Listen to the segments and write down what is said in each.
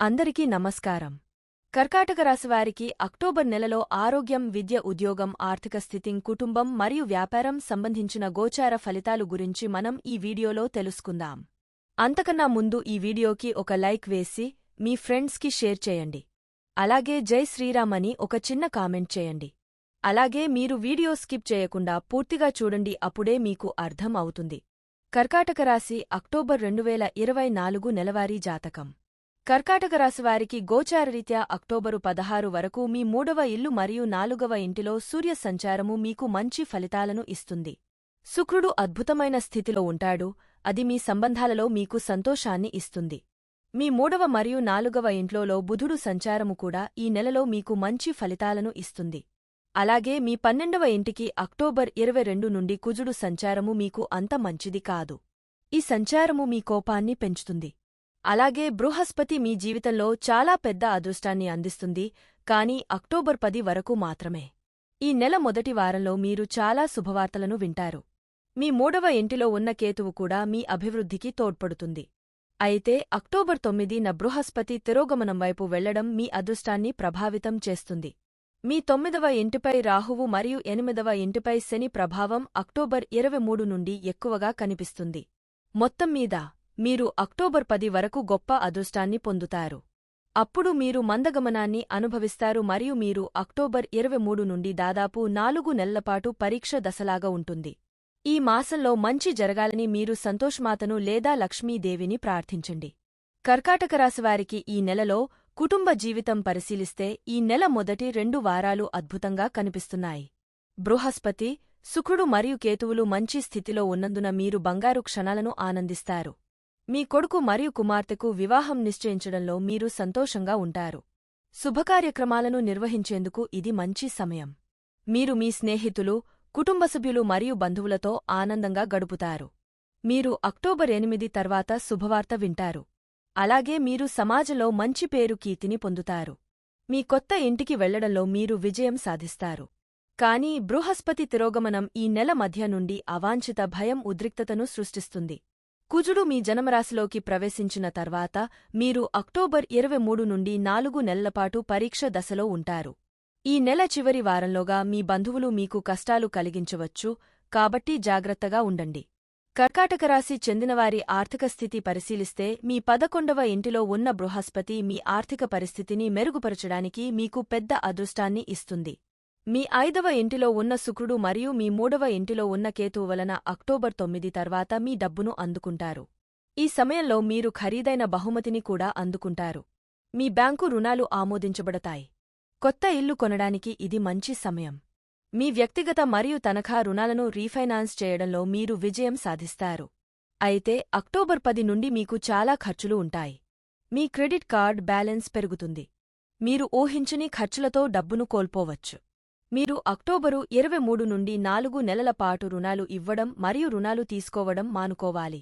అందరికీ నమస్కారం. కర్కాటక రాశివారికి అక్టోబర్ నెలలో ఆరోగ్యం విద్య ఉద్యోగం ఆర్థిక స్థితి కుటుంబం మరియు వ్యాపారం సంబంధించిన గోచార ఫలితాలు గురించి మనం ఈ వీడియోలో తెలుసుకుందాం. అంతకన్నా ముందు ఈ వీడియోకి ఒక లైక్ వేసి మీ ఫ్రెండ్స్కి షేర్ చేయండి. అలాగే జై శ్రీరామ్ అని ఒక చిన్న కామెంట్ చేయండి. అలాగే మీరు వీడియో స్కిప్ చేయకుండా పూర్తిగా చూడండి అప్పుడే మీకు అర్థం అవుతుంది. కర్కాటక రాశి అక్టోబర్ రెండువేల ఇరవై నాలుగు నెలవారీ జాతకం. కర్కాటక రాశివారికి గోచారరీత్యా అక్టోబరు పదహారు వరకు మీ మూడవ ఇల్లు మరియు నాలుగవ ఇంటిలో సూర్య సంచారము మీకు మంచి ఫలితాలను ఇస్తుంది. శుక్రుడు అద్భుతమైన స్థితిలో ఉంటాడు అది మీ సంబంధాలలో మీకు సంతోషాన్ని ఇస్తుంది. మీ మూడవ మరియు నాలుగవ ఇంట్లోలో బుధుడు సంచారము కూడా ఈ నెలలో మీకు మంచి ఫలితాలను ఇస్తుంది. అలాగే మీ పన్నెండవ ఇంటికి అక్టోబర్ ఇరవై రెండు నుండి కుజుడు సంచారము మీకు అంత మంచిది కాదు. ఈ సంచారము మీ కోపాన్ని పెంచుతుంది. అలాగే బృహస్పతి మీ జీవితంలో చాలా పెద్ద అదృష్టాన్ని అందిస్తుంది కానీ అక్టోబర్ పది వరకు మాత్రమే. ఈ నెల మొదటి వారంలో మీరు చాలా శుభవార్తలను వింటారు. మీ మూడవ ఇంటిలో ఉన్న కేతువు కూడా మీ అభివృద్ధికి తోడ్పడుతుంది. అయితే అక్టోబర్ తొమ్మిదిన బృహస్పతి తిరోగమనం వైపు వెళ్ళడం మీ అదృష్టాన్ని ప్రభావితం చేస్తుంది. మీ తొమ్మిదవ ఇంటిపై రాహువు మరియు ఎనిమిదవ ఇంటిపై శని ప్రభావం అక్టోబర్ ఇరవై మూడు నుండి ఎక్కువగా కనిపిస్తుంది. మొత్తం మీద మీరు అక్టోబర్ పది వరకు గొప్ప అదృష్టాన్ని పొందుతారు. అప్పుడు మీరు మందగమనాన్ని అనుభవిస్తారు మరియు మీరు అక్టోబర్ ఇరవై మూడు నుండి దాదాపు నాలుగు నెలలపాటు పరీక్ష దశలాగా ఉంటుంది. ఈ మాసంలో మంచి జరగాలని మీరు సంతోష్మాతను లేదా లక్ష్మీదేవిని ప్రార్థించండి. కర్కాటక రాశివారికి ఈ నెలలో కుటుంబ జీవితం పరిశీలిస్తే ఈ నెల మొదటి రెండు వారాలు అద్భుతంగా కనిపిస్తున్నాయి. బృహస్పతి శుక్రుడు మరియు కేతువులు మంచి స్థితిలో ఉన్నందున మీరు బంగారు క్షణాలను ఆనందిస్తారు. మీ కొడుకు మరియు కుమార్తెకు వివాహం నిశ్చయించడంలో మీరు సంతోషంగా ఉంటారు. శుభకార్యక్రమాలను నిర్వహించేందుకు ఇది మంచి సమయం. మీరు మీ స్నేహితులు కుటుంబ సభ్యులు మరియు బంధువులతో ఆనందంగా గడుపుతారు. మీరు అక్టోబర్ ఎనిమిది తర్వాత శుభవార్త వింటారు. అలాగే మీరు సమాజంలో మంచి పేరు కీర్తిని పొందుతారు. మీ కొత్త ఇంటికి వెళ్ళడంలో మీరు విజయం సాధిస్తారు. కానీ బృహస్పతి తిరోగమనం ఈ నెల మధ్య నుండి అవాంఛిత భయం ఉద్రిక్తతను సృష్టిస్తుంది. కుజుడు మీ జనమరాశిలోకి ప్రవేశించిన తర్వాత మీరు అక్టోబర్ ఇరవై మూడు నుండి నాలుగు నెలలపాటు పరీక్ష దశలో ఉంటారు. ఈ నెల చివరి వారంలోగా మీ బంధువులు మీకు కష్టాలు కలిగించవచ్చు కాబట్టి జాగ్రత్తగా ఉండండి. కర్కాటక రాశి చెందినవారి ఆర్థిక స్థితి పరిశీలిస్తే మీ పదకొండవ ఇంటిలో ఉన్న బృహస్పతి మీ ఆర్థిక పరిస్థితిని మెరుగుపరచడానికి మీకు పెద్ద అదృష్టాన్ని ఇస్తుంది. మీ ఐదవ ఇంటిలో ఉన్న శుక్రుడు మరియు మీ మూడవ ఇంటిలో ఉన్న కేతువు వలన అక్టోబర్ తొమ్మిది తర్వాత మీ డబ్బును అందుకుంటారు. ఈ సమయంలో మీరు ఖరీదైన బహుమతిని కూడా అందుకుంటారు. మీ బ్యాంకు రుణాలు ఆమోదించబడతాయి. కొత్త ఇల్లు కొనడానికి ఇది మంచి సమయం. మీ వ్యక్తిగత మరియు తనఖా రుణాలను రీఫైనాన్స్ చేయడంలో మీరు విజయం సాధిస్తారు. అయితే అక్టోబర్ పది నుండి మీకు చాలా ఖర్చులు ఉంటాయి. మీ క్రెడిట్ కార్డ్ బ్యాలెన్స్ పెరుగుతుంది. మీరు ఊహించని ఖర్చులతో డబ్బును కోల్పోవచ్చు. మీరు అక్టోబరు ఇరవై మూడు నుండి నాలుగు నెలల పాటు రుణాలు ఇవ్వడం మరియు రుణాలు తీసుకోవడం మానుకోవాలి.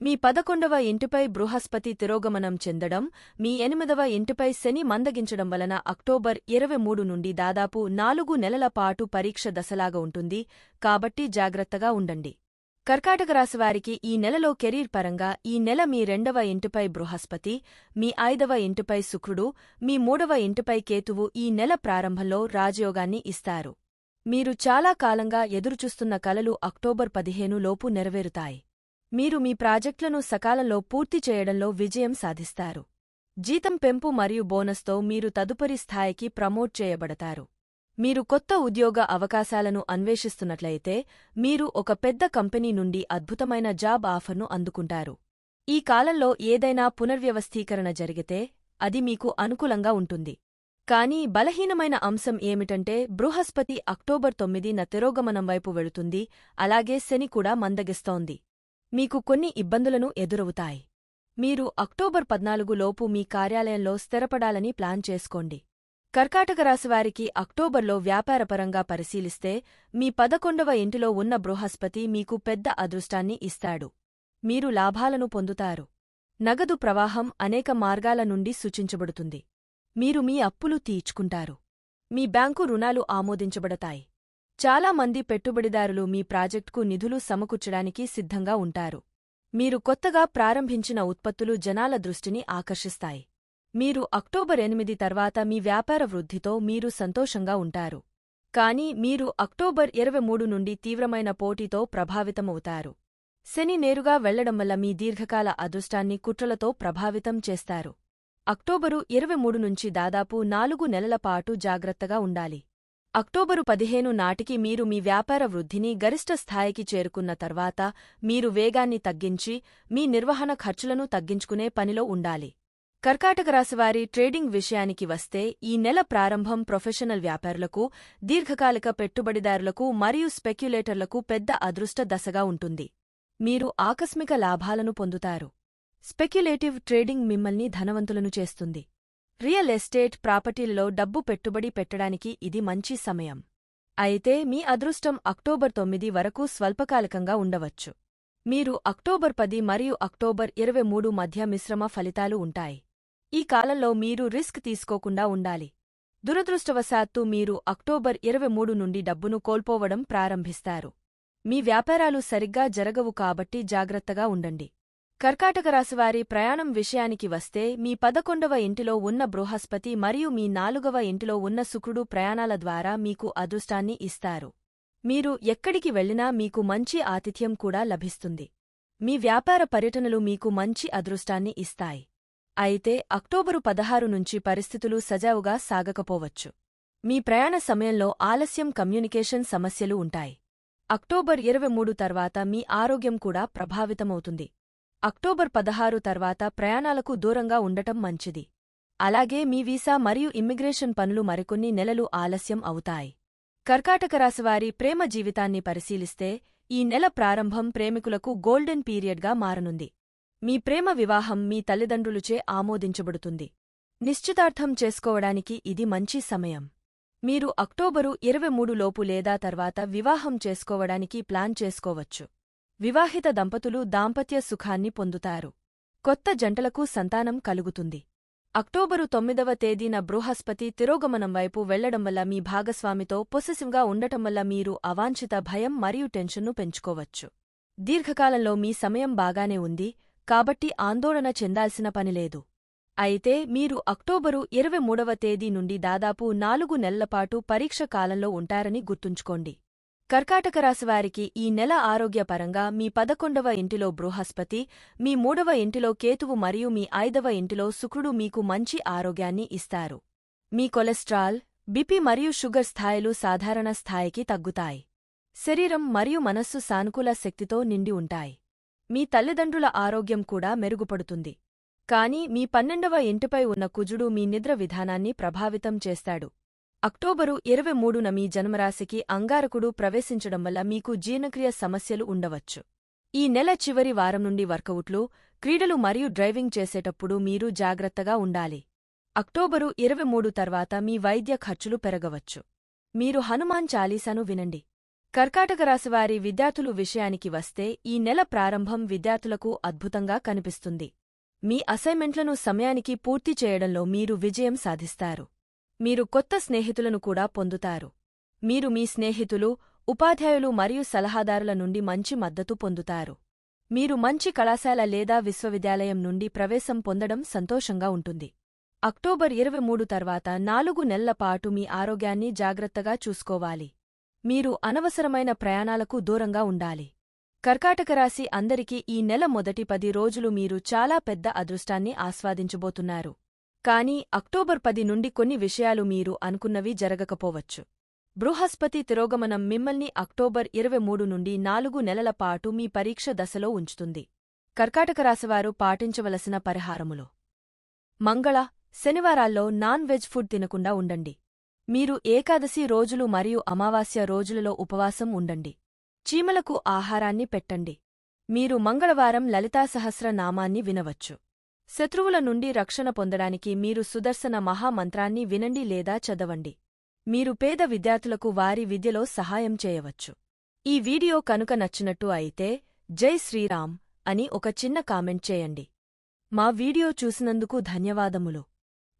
మీ పదకొండవ ఇంటిపై బృహస్పతి తిరోగమనం చెందడం మీ ఎనిమిదవ ఇంటిపై శని మందగించడం వలన అక్టోబర్ ఇరవై మూడు నుండి దాదాపు నాలుగు నెలల పాటు పరీక్ష దశలాగా ఉంటుంది. కాబట్టి జాగ్రత్తగా ఉండండి. కర్కాటక రాశివారికి ఈ నెలలో కెరీర్ పరంగా ఈ నెల మీ రెండవ ఇంటిపై బృహస్పతి మీ ఐదవ ఇంటిపై శుక్రుడు మీ మూడవ ఇంటిపై కేతువు ఈ నెల ప్రారంభంలో రాజయోగాన్ని ఇస్తారు. మీరు చాలా కాలంగా ఎదురుచూస్తున్న కలలు అక్టోబర్ పదిహేను లోపు నెరవేరుతాయి. మీరు మీ ప్రాజెక్టులను సకాలంలో పూర్తి చేయడంలో విజయం సాధిస్తారు. జీతం పెంపు మరియు బోనస్తో మీరు తదుపరి స్థాయికి ప్రమోట్ చేయబడతారు. మీరు కొత్త ఉద్యోగ అవకాశాలను అన్వేషిస్తున్నట్లయితే మీరు ఒక పెద్ద కంపెనీ నుండి అద్భుతమైన జాబ్ ఆఫర్ను అందుకుంటారు. ఈ కాలంలో ఏదైనా పునర్వ్యవస్థీకరణ జరిగితే అది మీకు అనుకూలంగా ఉంటుంది. కానీ బలహీనమైన అంశం ఏమిటంటే బృహస్పతి అక్టోబర్ తొమ్మిదిన తిరోగమనం వైపు వెళుతుంది అలాగే శని కూడా మందగిస్తోంది. మీకు కొన్ని ఇబ్బందులను ఎదురవుతాయి. మీరు అక్టోబర్ పద్నాలుగు లోపు మీ కార్యాలయంలో స్థిరపడాలని ప్లాన్ చేసుకోండి. కర్కాటక రాశివారికి అక్టోబర్లో వ్యాపారపరంగా పరిశీలిస్తే మీ పదకొండవ ఇంటిలో ఉన్న బృహస్పతి మీకు పెద్ద అదృష్టాన్ని ఇస్తాడు. మీరు లాభాలను పొందుతారు. నగదు ప్రవాహం అనేక మార్గాల నుండి సూచించబడుతుంది. మీరు మీ అప్పులు తీర్చుకుంటారు. మీ బ్యాంకు రుణాలు ఆమోదించబడతాయి. చాలా మంది పెట్టుబడిదారులు మీ ప్రాజెక్టుకు నిధులు సమకూర్చడానికి సిద్ధంగా ఉంటారు. మీరు కొత్తగా ప్రారంభించిన ఉత్పత్తులు జనాల దృష్టిని ఆకర్షిస్తాయి. మీరు అక్టోబర్ ఎనిమిది తర్వాత మీ వ్యాపార వృద్ధితో మీరు సంతోషంగా ఉంటారు. కానీ మీరు అక్టోబర్ ఇరవై మూడు నుండి తీవ్రమైన పోటీతో ప్రభావితమవుతారు. శని నేరుగా వెళ్ళడం వల్ల మీ దీర్ఘకాల అదృష్టాన్ని కుట్రలతో ప్రభావితం చేస్తారు. అక్టోబరు ఇరవై మూడు నుంచి దాదాపు నాలుగు నెలల పాటు జాగ్రత్తగా ఉండాలి. అక్టోబరు పదిహేను నాటికి మీరు మీ వ్యాపార వృద్ధిని గరిష్ట స్థాయికి చేరుకున్న తర్వాత మీరు వేగాన్ని తగ్గించి మీ నిర్వహణ ఖర్చులను తగ్గించుకునే పనిలో ఉండాలి. కర్కాటక రాశివారి ట్రేడింగ్ విషయానికి వస్తే ఈ నెల ప్రారంభం ప్రొఫెషనల్ వ్యాపారులకు దీర్ఘకాలిక పెట్టుబడిదారులకు మరియు స్పెక్యులేటర్లకు పెద్ద అదృష్ట దశగా ఉంటుంది. మీరు ఆకస్మిక లాభాలను పొందుతారు. స్పెక్యులేటివ్ ట్రేడింగ్ మిమ్మల్ని ధనవంతులను చేస్తుంది. రియల్ ఎస్టేట్ ప్రాపర్టీలలో డబ్బు పెట్టుబడి పెట్టడానికి ఇది మంచి సమయం. అయితే మీ అదృష్టం అక్టోబర్ తొమ్మిది వరకు స్వల్పకాలికంగా ఉండవచ్చు. మీరు అక్టోబర్ పది మరియు అక్టోబర్ ఇరవై మూడు మధ్య మిశ్రమ ఫలితాలు ఉంటాయి. ఈ కాలంలో మీరు రిస్క్ తీసుకోకుండా ఉండాలి. దురదృష్టవశాత్తు మీరు అక్టోబర్ ఇరవై మూడు నుండి డబ్బును కోల్పోవడం ప్రారంభిస్తారు. మీ వ్యాపారాలు సరిగ్గా జరగవు కాబట్టి జాగ్రత్తగా ఉండండి. కర్కాటక రాశివారి ప్రయాణం విషయానికి వస్తే మీ పదకొండవ ఇంటిలో ఉన్న బృహస్పతి మరియు మీ నాలుగవ ఇంటిలో ఉన్న శుక్రుడు ప్రయాణాల ద్వారా మీకు అదృష్టాన్ని ఇస్తారు. మీరు ఎక్కడికి వెళ్ళినా మీకు మంచి ఆతిథ్యం కూడా లభిస్తుంది. మీ వ్యాపార పర్యటనలు మీకు మంచి అదృష్టాన్ని ఇస్తాయి. అయితే అక్టోబరు పదహారు నుంచి పరిస్థితులు సజావుగా సాగకపోవచ్చు. మీ ప్రయాణ సమయంలో ఆలస్యం కమ్యూనికేషన్ సమస్యలు ఉంటాయి. అక్టోబర్ ఇరవై మూడు తర్వాత మీ ఆరోగ్యం కూడా ప్రభావితమవుతుంది. అక్టోబర్ పదహారు తర్వాత ప్రయాణాలకు దూరంగా ఉండటం మంచిది. అలాగే మీ వీసా మరియు ఇమ్మిగ్రేషన్ పనులు మరికొన్ని నెలలు ఆలస్యం అవుతాయి. కర్కాటక రాశివారి ప్రేమ జీవితాన్ని పరిశీలిస్తే ఈ నెల ప్రారంభం ప్రేమికులకు గోల్డెన్ పీరియడ్గా మారనుంది. మీ ప్రేమ వివాహం మీ తల్లిదండ్రులుచే ఆమోదించబడుతుంది. నిశ్చితార్థం చేసుకోవడానికి ఇది మంచి సమయం. మీరు అక్టోబరు ఇరవై మూడు లోపు లేదా తర్వాత వివాహం చేసుకోవడానికి ప్లాన్ చేసుకోవచ్చు. వివాహిత దంపతులు దాంపత్య సుఖాన్ని పొందుతారు. కొత్త జంటలకు సంతానం కలుగుతుంది. అక్టోబరు తొమ్మిదవ తేదీన బృహస్పతి తిరోగమనం వైపు వెళ్ళడం వల్ల మీ భాగస్వామితో పొసెసివ్గా ఉండటం వల్ల మీరు అవాంఛిత భయం మరియు టెన్షన్ను పెంచుకోవచ్చు. దీర్ఘకాలంలో మీ సమయం బాగానే ఉంది. కాబట్టి ఆందోళన చెందాల్సిన పనిలేదు అయితే మీరు అక్టోబరు ఇరవై మూడవ తేదీ నుండి దాదాపు నాలుగు నెలలపాటు పరీక్ష కాలంలో ఉంటారని గుర్తుంచుకోండి. కర్కాటక రాశివారికి ఈ నెల ఆరోగ్యపరంగా మీ పదకొండవ ఇంటిలో బృహస్పతి మీ మూడవ ఇంటిలో కేతువు మరియు మీ ఐదవ ఇంటిలో శుక్రుడు మీకు మంచి ఆరోగ్యాన్ని ఇస్తారు. మీ కొలెస్ట్రాల్ బిపి మరియు షుగర్ స్థాయిలు సాధారణ స్థాయికి తగ్గుతాయి. శరీరం మరియు మనస్సు సానుకూల శక్తితో నిండి ఉంటాయి. మీ తల్లిదండ్రుల ఆరోగ్యం కూడా మెరుగుపడుతుంది. కాని మీ పన్నెండవ ఇంటిపై ఉన్న కుజుడు మీ నిద్ర విధానాన్ని ప్రభావితం చేస్తాడు. అక్టోబరు ఇరవై మూడున మీ జన్మరాశికి అంగారకుడు ప్రవేశించడం వల్ల మీకు జీర్ణక్రియ సమస్యలు ఉండవచ్చు. ఈ నెల చివరి వారం నుండి వర్కవుట్లు క్రీడలు మరియు డ్రైవింగ్ చేసేటప్పుడు మీరు జాగ్రత్తగా ఉండాలి. అక్టోబరు ఇరవై మూడు తర్వాత మీ వైద్య ఖర్చులు పెరగవచ్చు. మీరు హనుమాన్ చాలీసాను వినండి. కర్కాటక రాశివారి విద్యార్థులు విషయానికి వస్తే ఈ నెల ప్రారంభం విద్యార్థులకు అద్భుతంగా కనిపిస్తుంది. మీ అసైన్మెంట్లను సమయానికి పూర్తి చేయడంలో మీరు విజయం సాధిస్తారు. మీరు కొత్త స్నేహితులను కూడా పొందుతారు. మీరు మీ స్నేహితులు ఉపాధ్యాయులు మరియు సలహాదారుల నుండి మంచి మద్దతు పొందుతారు. మీరు మంచి కళాశాల లేదా విశ్వవిద్యాలయం నుండి ప్రవేశం పొందడం సంతోషంగా ఉంటుంది. అక్టోబర్ ఇరవై మూడు తర్వాత నాలుగు నెలల పాటు మీ ఆరోగ్యాన్ని జాగ్రత్తగా చూసుకోవాలి. మీరు అనవసరమైన ప్రయాణాలకు దూరంగా ఉండాలి. కర్కాటక రాశి అందరికీ ఈ నెల మొదటి పది రోజులు మీరు చాలా పెద్ద అదృష్టాన్ని ఆస్వాదించబోతున్నారు. కానీ అక్టోబర్ పది నుండి కొన్ని విషయాలు మీరు అనుకున్నవి జరగకపోవచ్చు. బృహస్పతి తిరోగమనం మిమ్మల్ని అక్టోబర్ ఇరవై మూడు నుండి నాలుగు నెలల పాటు మీ పరీక్ష దశలో ఉంచుతుంది. కర్కాటక రాశివారు పాటించవలసిన పరిహారములు. మంగళ శనివారాల్లో నాన్ వెజ్ ఫుడ్ తినకుండా ఉండండి. మీరు ఏకాదశి రోజులు మరియు అమావాస్య రోజులలో ఉపవాసం ఉండండి. చీమలకు ఆహారాన్ని పెట్టండి. మీరు మంగళవారం లలితా నామాన్ని వినవచ్చు. శత్రువుల నుండి రక్షణ పొందడానికి మీరు సుదర్శన మహామంత్రాన్ని వినండి లేదా చదవండి. మీరు పేద విద్యార్థులకు వారి విద్యలో సహాయం చేయవచ్చు. ఈ వీడియో కనుక నచ్చినట్టు అయితే జై శ్రీరామ్ అని ఒక చిన్న కామెంట్ చేయండి. మా వీడియో చూసినందుకు ధన్యవాదములు.